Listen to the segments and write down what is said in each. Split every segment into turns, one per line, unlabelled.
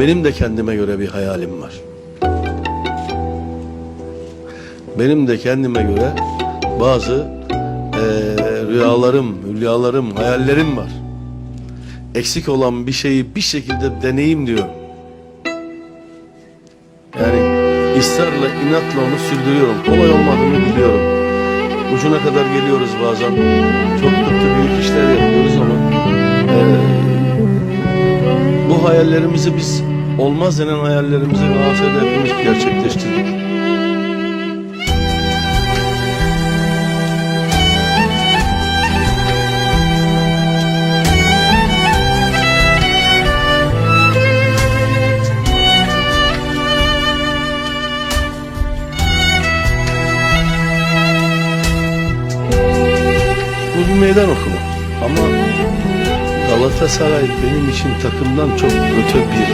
benim de kendime göre bir hayalim var. Benim de kendime göre bazı eee, rüyalarım, hülyalarım, hayallerim var. Eksik olan bir şeyi bir şekilde deneyim diyorum. Yani ısrarla, inatla onu sürdürüyorum. Kolay olmadığını biliyorum. Ucuna kadar geliyoruz bazen. Çok kötü büyük işler yapıyoruz ama eee, hayallerimizi biz olmaz denen hayallerimizi Galatasaray'da hepimiz gerçekleştirdik. Bu bir meydan okuma. Ama Galatasaray benim için takımdan çok öte bir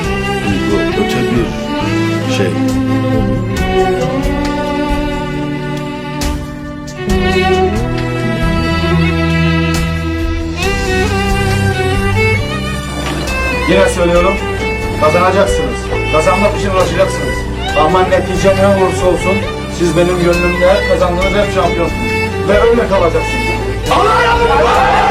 duygu, öte bir şey.
Yine söylüyorum, kazanacaksınız. Kazanmak için uğraşacaksınız. Ama netice ne olursa olsun, siz benim gönlümde kazandığınız hep şampiyonsunuz. Ve öyle kalacaksınız. Allah